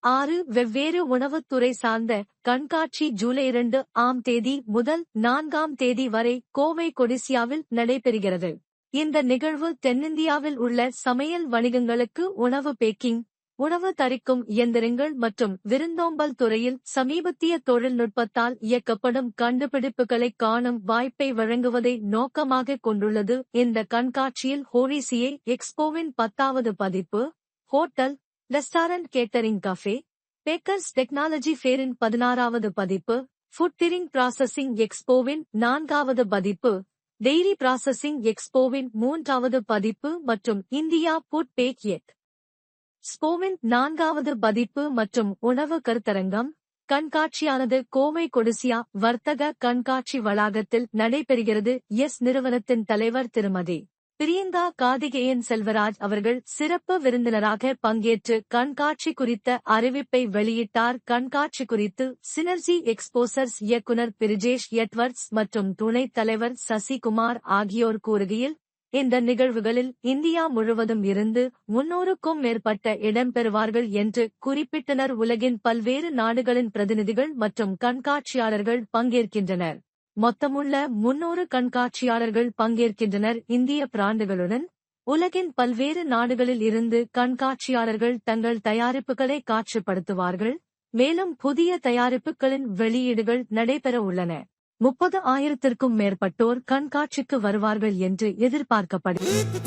ஆறு வெவ்வேறு உணவுத்துறை சார்ந்த கண்காட்சி ஜூலை இரண்டு ஆம் தேதி முதல் நான்காம் தேதி வரை கோவை கொடிசியாவில் நடைபெறுகிறது. இந்த நிகழ்வு தென்னிந்தியாவில் உள்ள சமையல் வணிகங்களுக்கு உணவு பேக்கிங் உணவு தரிக்கும் இயந்திரங்கள் மற்றும் விருந்தோம்பல் துறையில் சமீபத்திய தொழில்நுட்பத்தால் இயக்கப்படும் கண்டுபிடிப்புகளை காணும் வாய்ப்பை வழங்குவதை நோக்கமாக கொண்டுள்ளது இந்த கண்காட்சியில் ஹோரிசியே எக்ஸ்போவின் பத்தாவது பதிப்பு hotel restaurant catering cafe bakers technology ஃபேரின் பதினாறாவது பதிப்பு ஃபுட் திரிங் ப்ராசஸிங் எக்ஸ்போவின் நான்காவது பதிப்பு டெய்ரி ப்ராசஸிங் எக்ஸ்போவின் மூன்றாவது பதிப்பு மற்றும் இந்தியா புட் பேக் எட் ஸ்போவின் நான்காவது பதிப்பு மற்றும் உணவு கருத்தரங்கம் கண்காட்சியானது கோவை கொடிசியா வர்த்தக கண்காட்சி வளாகத்தில் நடைபெறுகிறது. எஸ் நிறுவனத்தின் தலைவர் திருமதி. பிரியங்கா காதிகேயன் செல்வராஜ் அவர்கள் சிறப்பு விருந்தினராக பங்கேற்று கண்காட்சி குறித்த அறிவிப்பை வெளியிட்டார். கண்காட்சி குறித்து சினர்ஜி எக்ஸ்போசர்ஸ் இயக்குனர் பிரிஜேஷ் எட்வர்ட்ஸ் மற்றும் துணைத் தலைவர் சசிகுமார் ஆகியோர் கூறுகையில் இந்த நிகழ்வுகளில் இந்தியா முழுவதும் இருந்து முன்னூறுக்கும் மேற்பட்ட இடம்பெறுவார்கள் என்று குறிப்பிட்டனர். உலகின் பல்வேறு நாடுகளின் பிரதிநிதிகள் மற்றும் கண்காட்சியாளர்கள் பங்கேற்கின்றனர். மொத்தமுள்ள முன்னூறு கண்காட்சியாளர்கள் பங்கேற்கின்றனர். இந்திய பிராண்டுகளுடன் உலகின் பல்வேறு நாடுகளில் இருந்து கண்காட்சியாளர்கள் தங்கள் தயாரிப்புகளை காட்சிப்படுத்துவார்கள். மேலும் புதிய தயாரிப்புகளின் வெளியீடுகள் நடைபெற உள்ளன. முப்பது ஆயிரத்திற்கும் மேற்பட்டோர் கண்காட்சிக்கு வருவார்கள் என்று எதிர்பார்க்கப்படுகிறது.